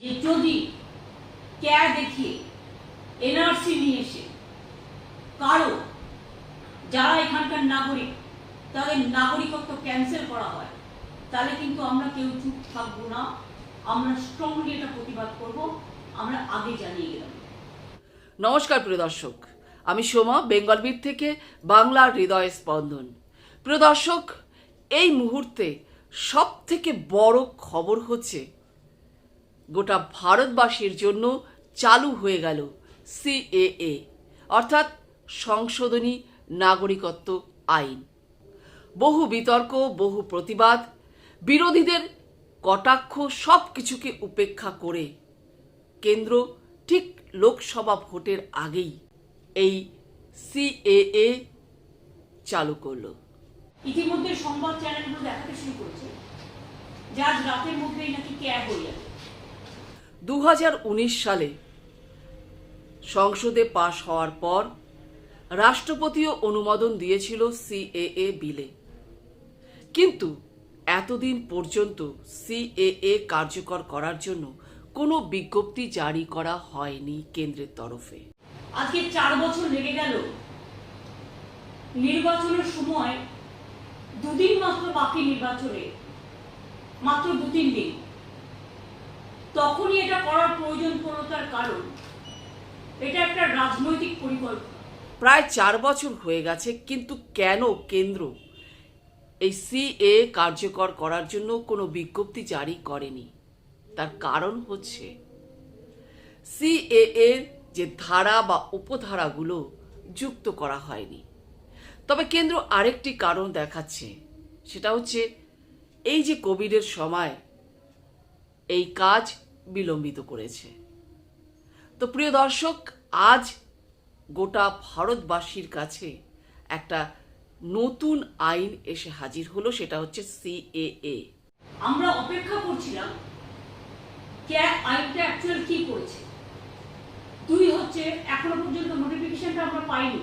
যে যদি ক্যা দেখিয়ে এনআরসি নিয়ে এসে কারও, যারা এখানকার নাগরিক, তাদের নাগরিকত্ব ক্যান্সেল করা হয়, তাহলে কিন্তু আমরা কেউ চুপ থাকব না। আমরা স্ট্রংলি এটা প্রতিবাদ করব। আমরা আগে জানিয়ে গেলাম। নমস্কার প্রিয় দর্শক। আমি সোমা বেঙ্গলবীর থেকে বাংলার হৃদয় স্পন্দন। প্রিয় দর্শক, এই মুহূর্তে সব থেকে বড় খবর হচ্ছে গোটা ভারতবাসীর জন্য চালু হয়ে গেল সিএএ অর্থাৎ সংশোধনী নাগরিকত্ব আইন। বহু বিতর্ক, বহু প্রতিবাদ, বিরোধীদের কটাক্ষ সব কিছুকে উপেক্ষা করে কেন্দ্র ঠিক লোকসভা ভোটের আগেই এই সিএএ চালু করল। ইতিমধ্যে সংবাদ চ্যানেলগুলো দেখাতে শুরু করেছে। আজ রাতের মধ্যেই নাকি ক্যা হয়ে যাবে দু হাজার উনিশ সালে সংসদে পাশ হওয়ার পর রাষ্ট্রপতিও অনুমোদন দিয়েছিল সিএএ বিলে। কিন্তু এতদিন পর্যন্ত সিএএ কার্যকর করার জন্য কোনো বিজ্ঞপ্তি জারি করা হয়নি কেন্দ্রের তরফে। আজকে চার বছর লেগে গেল। নির্বাচনের সময় দুদিন মাত্র বাকি নির্বাচনে, মাত্র দু তিন দিন। তখনই এটা করার প্রয়োজন পড়ল তার কারণ। এটা একটা রাজনৈতিক পরিকল্পনা। প্রায় চার বছর হয়ে গেছে, কিন্তু কেন কেন্দ্র এই সিএ কার্যকর করার জন্য কোনো বিজ্ঞপ্তি জারি করেনি? তার কারণ হচ্ছে সিএ এর যে ধারা বা উপধারাগুলো যুক্ত করা হয়নি। তবে কেন্দ্র আরেকটি কারণ দেখাচ্ছে, সেটা হচ্ছে এই যে কোভিডের সময় এই কাজ বিলম্বিত করেছে। তো প্রিয় দর্শক, আজ গোটা ভারতবাসীর কাছে একটা নতুন আইন এসে হাজির হলো, সেটা হচ্ছে সিএএ আমরা অপেক্ষা করছিলাম ক্যা আইনটা অ্যাকচুয়াল কি করেছে। দুই হচ্ছে, এখনও পর্যন্ত নোটিফিকেশনটা আমরা পাইনি।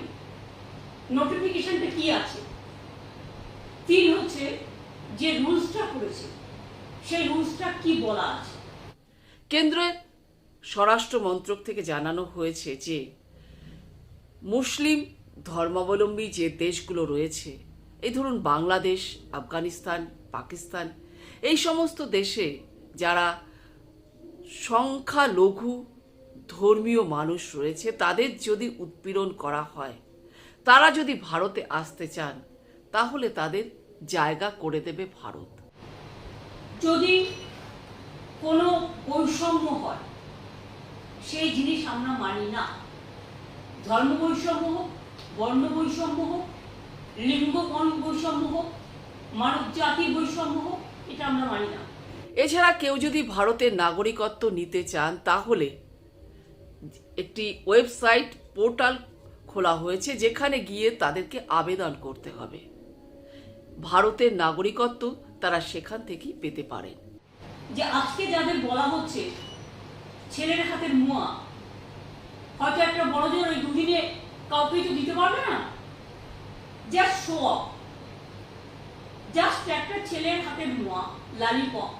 নোটিফিকেশনটা কি আছে? তিন হচ্ছে, যে রুলসটা করেছে সেই রুলসটা কি বলা আছে? কেন্দ্রের স্বরাষ্ট্র মন্ত্রক থেকে জানানো হয়েছে যে, মুসলিম ধর্মাবলম্বী যে দেশগুলো রয়েছে, এই ধরুন বাংলাদেশ, আফগানিস্তান, পাকিস্তান, এই সমস্ত দেশে যারা সংখ্যালঘু ধর্মীয় মানুষ রয়েছে, তাদের যদি উৎপীড়ন করা হয়, তারা যদি ভারতে আসতে চান, তাহলে তাদের জায়গা করে দেবে ভারত। যদি কোনো বৈষম্য হয়, সেই জিনিস আমরা মানি না। ধর্ম বৈষম্য হোক, বর্ণ বৈষম্য হোক, লিঙ্গ বৈষম্য হোক, মানব জাতির বৈষম্য হোক, এটা আমরা মানি না। এছাড়া কেউ যদি ভারতের নাগরিকত্ব নিতে চান, তাহলে একটি ওয়েবসাইট, পোর্টাল খোলা হয়েছে, যেখানে গিয়ে তাদেরকে আবেদন করতে হবে। ভারতের নাগরিকত্ব তারা সেখান থেকেই পেতে পারেন যে আজকে যাদের বলা হচ্ছে, ছেলের হাতের মুয়া, হয়তো একটা বড় জোর ওই দুদিনে কাউকে তো দিতে পারবে না? জাস্ট শো অফ জাস্ট একটা ছেলের হাতের মুয়া লালিপপ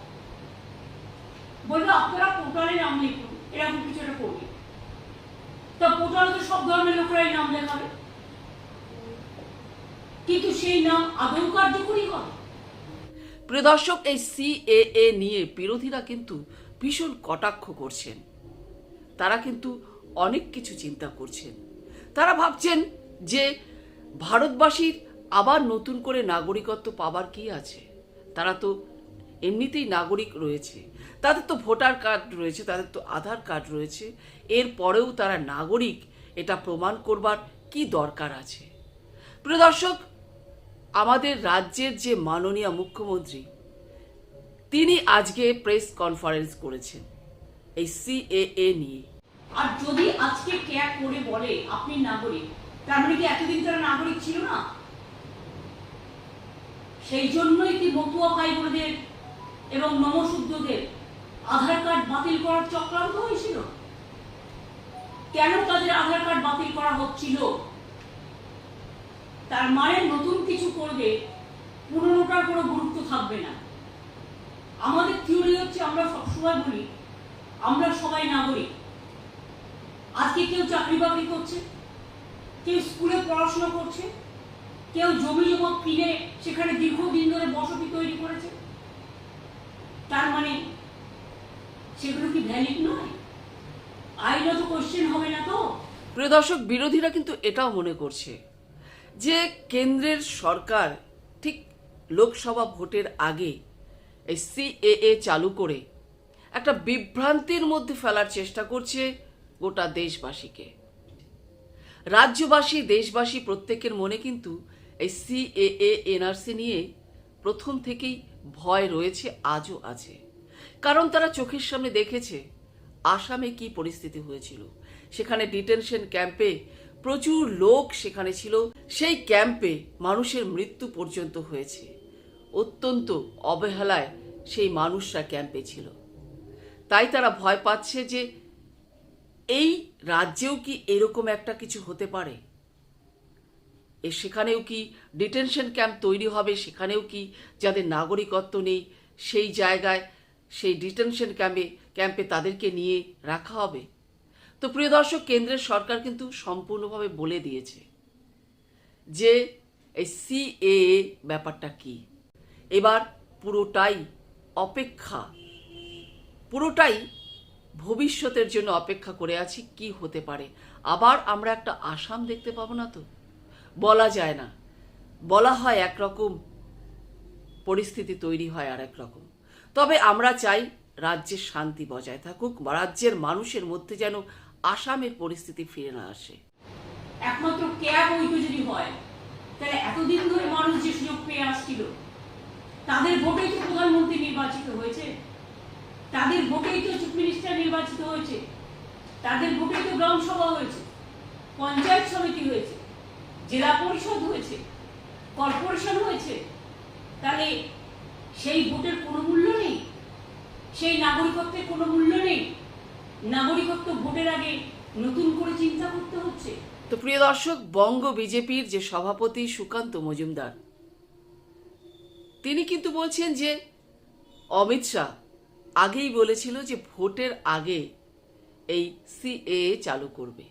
বলবে, আপনারা পোর্টালে নাম লিখুন, এরকম কিছু একটা করবে। তা পোর্টালে তো সব ধর্মের লোকরাই নাম লেখাবে। কিন্তু সেই নাম আদৌ কার্যকরী হবে? প্রিয় দর্শক, এই সিএএ নিয়ে বিরোধীরা কিন্তু ভীষণ কটাক্ষ করছেন। তারা কিন্তু অনেক কিছু চিন্তা করছেন। তারা ভাবছেন যে ভারতবাসীর আবার নতুন করে নাগরিকত্ব পাবার কি আছে? তারা তো এমনিতেই নাগরিক রয়েছে। তাদের তো ভোটার কার্ড রয়েছে, তাদের তো আধার কার্ড রয়েছে। এর পরেও তারা নাগরিক, এটা প্রমাণ করবার কি দরকার আছে? প্রিয় দর্শক আমাদের রাজ্যের যে মাননীয় মুখ্যমন্ত্রী, তিনি আজকে প্রেস কনফারেন্স করেছেন এই সিএএ নিয়ে। আর যদি আজকে ক্যাব করে বলে আপনি নাগরিক, তার মানে কি এতদিন তারা নাগরিক ছিল না? সেই জন্যই কি মতুয়া ভাই বোনদের এবং নমশুদ্ধদের আধার কার্ড বাতিল করার চক্রান্ত হয়েছিল? কেন তাদের আধার কার্ড বাতিল করা হচ্ছিল? তার মায়ের নতুন কিছু করবে পুরনোটার কোনো গুরুত্ব থাকবে না। আমাদের থিওরি হচ্ছে আমরা সবসময় বলি, আমরা সবাই নাগরিক। আজকে কেউ চাকরি বাকরি করছে, কেউ স্কুলে পড়াশোনা করছে, কেউ জমি জমা কিনে সেখানে দীর্ঘদিন ধরে বসতি তৈরি করেছে। তার মানে সেগুলো কি ভ্যালিড নয়? আইনত কোশ্চেন হবে না তো? প্রিয় দর্শক, বিরোধীরা কিন্তু এটাও মনে করছে। যে কেন্দ্রের সরকার ঠিক লোকসভা ভোটের আগে এই সিএএ চালু করে একটা বিভ্রান্তির মধ্যে ফেলার চেষ্টা করছে গোটা দেশবাসীকে। রাজ্যবাসী, দেশবাসী প্রত্যেকের মনে কিন্তু এই সিএএ, এনআরসি নিয়ে প্রথম থেকেই ভয় রয়েছে আজও আছে। কারণ তারা চোখের সামনে দেখেছে আসামে কি পরিস্থিতি হয়েছিল। সেখানে ডিটেনশন ক্যাম্পে প্রচুর লোক সেখানে ছিল। সেই ক্যাম্পে মানুষের মৃত্যু পর্যন্ত হয়েছে। অত্যন্ত অবহেলায় সেই মানুষরা ক্যাম্পে ছিল। তাই তারা ভয় পাচ্ছে যে, এই রাজ্যেও কি এরকম একটা কিছু হতে পারে? এ সেখানেও কি ডিটেনশন ক্যাম্প তৈরি হবে? সেখানেও কি যাদের নাগরিকত্ব নেই, সেই জায়গায় সেই ডিটেনশন ক্যাম্পে ক্যাম্পে তাদেরকে নিয়ে রাখা হবে? তো প্রিয় দর্শক, কেন্দ্রের সরকার কিন্তু সম্পূর্ণভাবে বলে দিয়েছে যে এই সিএএ ব্যাপারটা কি। এবার পুরোটাই অপেক্ষা, পুরোটাই ভবিষ্যতের জন্য অপেক্ষা করে আছি কি হতে পারে। আবার আমরা একটা আসাম দেখতে পাবো না তো? বলা যায় না। বলা হয় একরকম, পরিস্থিতি তৈরি হয় আর এক রকম। তবে আমরা চাই রাজ্যের শান্তি বজায় থাকুক বা রাজ্যের মানুষের মধ্যে যেন আসামের পরিস্থিতি ফিরে না আসে। একমাত্র ক্যাব বৈধ যদি হয়, তাহলে এতদিন ধরে মানুষ যে সুযোগ পেয়ে আসছিল, তাদের ভোটেই তো প্রধানমন্ত্রী নির্বাচিত হয়েছে। তাদের ভোটেই তো চিফ মিনিস্টার নির্বাচিত হয়েছে। তাদের ভোটেই তো গ্রাম সভা হয়েছে, পঞ্চায়েত সমিতি হয়েছে, জেলা পরিষদ হয়েছে, কর্পোরেশন হয়েছে। তাহলে সেই ভোটের কোনো মূল্য নেই? সেই নাগরিকত্বের কোনো মূল্য নেই? নাগরিকত্ব ভোটের আগে নতুন করে চিন্তা করতে হচ্ছে। তো প্রিয় দর্শক, বঙ্গ বিজেপির যে সভাপতি সুকান্ত মজুমদার, তিনি কিন্তু বলছেন যে, অমিত শাহ আগেই বলেছিল যে ভোটের আগে এই সিএএ চালু করবে।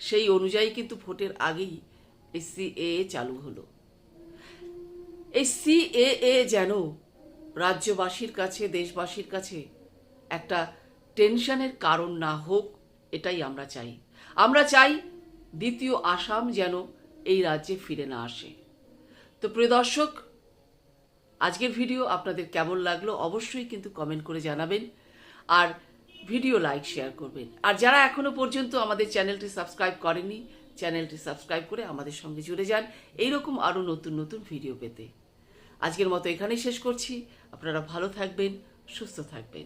সেই অনুযায়ী কিন্তু ভোটের আগেই এই সিএএ চালু হলো। এই সিএএ যেন রাজ্যবাসীর কাছে, দেশবাসীর কাছে একটা টেনশনের কারণ না হোক, এটাই আমরা চাই। আমরা চাই দ্বিতীয় আসাম যেন এই রাজ্যে ফিরে না আসে। তো প্রিয় দর্শক, আজকের ভিডিও আপনাদের কেমন লাগল অবশ্যই কিন্তু কমেন্ট করে জানাবেন আর ভিডিও লাইক, শেয়ার করবেন। আর যারা এখনও পর্যন্ত আমাদের চ্যানেলটি সাবস্ক্রাইব করেনি চ্যানেলটি সাবস্ক্রাইব করে আমাদের সঙ্গে জুড়ে যান এইরকম আরও নতুন নতুন ভিডিও পেতে। আজকের মতো এখানেই শেষ করছি। আপনারা ভালো থাকবেন, সুস্থ থাকবেন।